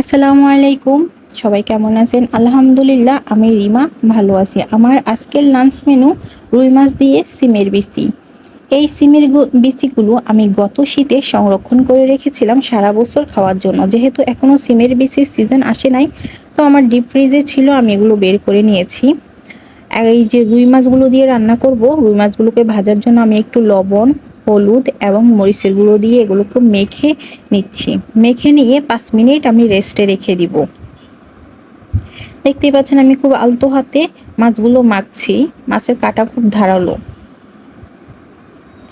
আসসালামু আলাইকুম। সবাই কেমন আছেন? আলহামদুলিল্লাহ, আমি রিমা, ভালো আছি। আমার আজকের লাঞ্চ মেনু রুই মাছ দিয়ে সিমের বিচি। এই সিমের বিচিগুলো আমি গত শীতে সংরক্ষণ করে রেখেছিলাম সারা বছর খাওয়ার জন্য। যেহেতু এখনও সিমের বিচির সিজন আসে নাই, তো আমার ডিপ ফ্রিজে ছিল, আমি এগুলো বের করে নিয়েছি। এই যে রুই মাছগুলো দিয়ে রান্না করব, রুই মাছগুলোকে ভাজার জন্য আমি একটু লবণ হলুদ এবং মরিচের গুঁড়ো দিয়ে এগুলোকে মেখে নিচ্ছি। মেখে নিয়ে পাঁচ মিনিট আমি রেস্টে রেখে দিব। দেখতেই পাচ্ছেন আমি খুব আলতো হাতে মাছগুলো মাখছি। মাছের কাটা খুব ধারালো।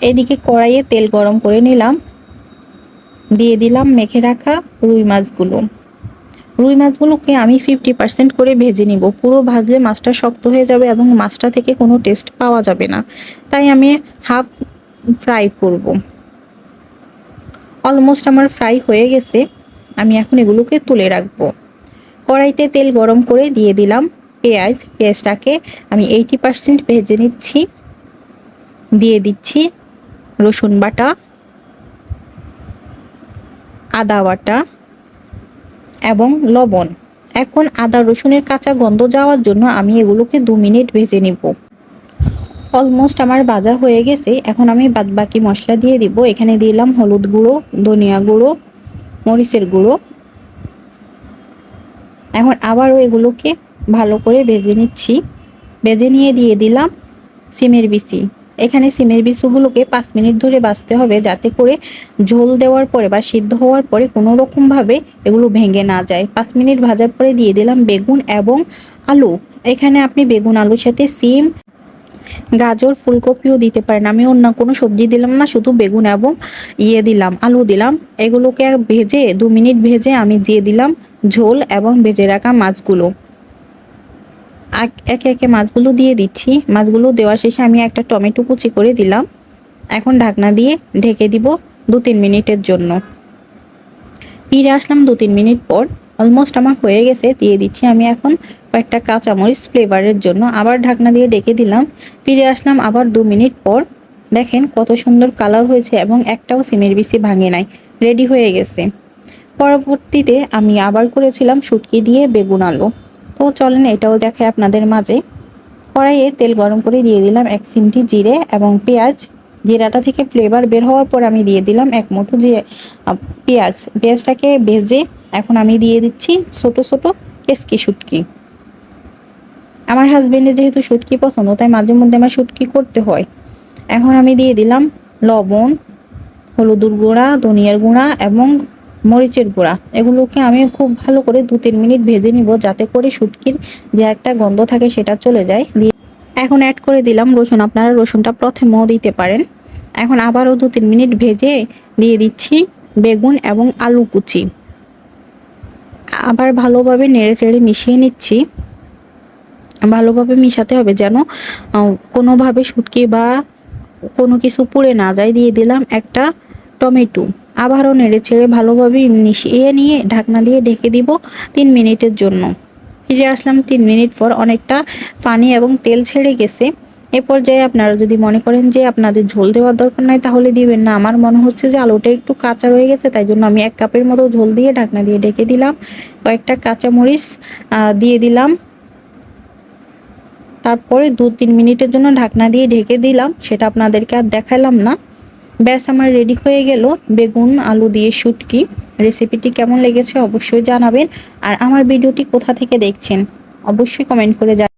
এদিকে কড়াইয়ে তেল গরম করে নিলাম। দিয়ে দিলাম মেখে রাখা রুই মাছগুলো। রুই মাছগুলোকে আমি ফিফটি পার্সেন্ট করে ভেজে নিব। পুরো ভাজলে মাছটা শক্ত হয়ে যাবে এবং মাছটা থেকে কোনো টেস্ট পাওয়া যাবে না। তাই আমি হাফ ফ্রাই করব। অলমোস্ট আমার ফ্রাই হয়ে গেছে। আমি এখন এগুলোকে তুলে রাখব। কড়াইতে তেল গরম করে দিয়ে দিলাম পেঁয়াজ। পেঁয়াজটাকে আমি এইটি পার্সেন্ট ভেজে নিচ্ছি। দিয়ে দিচ্ছি রসুন বাটা, আদা বাটা এবং লবণ। এখন আদা রসুনের কাঁচা গন্ধ যাওয়ার জন্য আমি এগুলোকে দু মিনিট ভেজে নিব। অলমোস্ট আমার ভাজা হয়ে গেছে। এখন আমি বাদ বাকি মশলা দিয়ে দিব। এখানে দিলাম হলুদ গুঁড়ো, ধনিয়া গুঁড়ো, মরিচের গুঁড়ো। এখন আবারও এগুলোকে ভালো করে ভেজে নিচ্ছি। ভেজে নিয়ে দিয়ে দিলাম সিমের বিচি। এখানে সিমের বিচিগুলোকে পাঁচ মিনিট ধরে বাঁচতে হবে যাতে করে ঝোল দেওয়ার পরে বা সিদ্ধ হওয়ার পরে কোনো রকমভাবে এগুলো ভেঙে না যায়। পাঁচ মিনিট ভাজার পরে দিয়ে দিলাম বেগুন এবং আলু। এখানে আপনি বেগুন, আলুর সাথে সিম গাজর, ফুলকপিও দিতে পারেন। আমি অন্য কোনো সবজি দিলাম না, শুধু বেগুন এবং ইয়ে দিলাম, আলু দিলাম। এগুলোকে ভেজে দু মিনিট ভেজে আমি দিয়ে দিলাম ঝোল এবং ভেজে রাখা মাছগুলো। এক- একে মাছগুলো দিয়ে দিচ্ছি। মাছগুলো দেওয়া শেষে আমি একটা টমেটো কুচি করে দিলাম। এখন ঢাকনা দিয়ে ঢেকে দিব দু তিন মিনিটের জন্য। ফিরে আসলাম দু তিন মিনিট পর। অলমোস্ট আমার হয়ে গেছে, দিয়ে দিচ্ছি আমি এখন কয়েকটা কাঁচামরিচ ফ্লেভারের জন্য। আবার ঢাকনা দিয়ে ডেকে দিলাম, ফিরে আসলাম আবার দু মিনিট পর। দেখেন কত সুন্দর কালার হয়েছে এবং একটাও সিমের বেশি ভাঙে নাই রেডি হয়ে গেছে। পরবর্তীতে আমি আবার করেছিলাম শুটকি দিয়ে বেগুন আলু। তো চলেন এটাও দেখায় আপনাদের মাঝে। কড়াইয়ে তেল গরম করে দিয়ে দিলাম এক চিমটি জিরে এবং পেঁয়াজ। জিরাটা থেকে ফ্লেভার বের হওয়ার পর আমি দিয়ে দিলাম এক মুঠো যে পেঁয়াজ। পেঁয়াজটাকে ভেজে এখন আমি দিয়ে দিচ্ছি ছোট ছোট কেসকি শুটকি। আমার হাজবেন্ডের যেহেতু শুটকি পছন্দ, তাই মাঝে মধ্যে আমার শুটকি করতে হয়। এখন আমি দিয়ে দিলাম লবণ হলুদুর গুঁড়া, ধনিয়ার গুঁড়া এবং মরিচের গুঁড়া। এগুলোকে আমি খুব ভালো করে দু তিন মিনিট ভেজে নিব, যাতে করে শুটকির যে একটা গন্ধ থাকে সেটা চলে যায়। দিয়ে এখন অ্যাড করে দিলাম রসুন। আপনারা রসুনটা প্রথমেও দিতে পারেন। এখন আবারও দু তিন মিনিট ভেজে দিয়ে দিচ্ছি বেগুন এবং আলু কুচি। আবার ভালোভাবে নেড়ে চেড়ে মিশিয়ে নিচ্ছি। ভালোভাবে মিশাতে হবে যেন কোনোভাবে শুটকি বা কোনো কিছু পুড়ে না যায়। দিয়ে দিলাম একটা টমেটো। আবারও নেড়ে ছেড়ে ভালোভাবে মিশিয়ে নিয়ে ঢাকনা দিয়ে ঢেকে দিব তিন মিনিটের জন্য। ফিরে আসলাম তিন মিনিট পর অনেকটা পানি এবং তেল ছেড়ে গেছে। এ পর্যায়ে আপনারা যদি মনে করেন যে আপনাদের ঝোল দেওয়ার দরকার নাই, তাহলে দিবেন না। আমার মনে হচ্ছে যে আলুটা একটু কাঁচা রয়ে গেছে, তাই জন্য আমি এক কাপের মতো ঝোল দিয়ে ঢাকনা দিয়ে ঢেকে দিলাম। কয়েকটা কাঁচামরিচ দিয়ে দিলাম। তারপরে দু তিন মিনিটের জন্য ঢাকনা দিয়ে ঢেকে দিলাম। সেটা আপনাদেরকে আর দেখালাম না। ব্যাস, আমার রেডি হয়ে গেল বেগুন, আলু দিয়ে শুটকি। রেসিপিটি কেমন লেগেছে অবশ্যই জানাবেন। আর আমার ভিডিওটি কোথা থেকে দেখছেন, অবশ্যই কমেন্ট করে জানাবেন।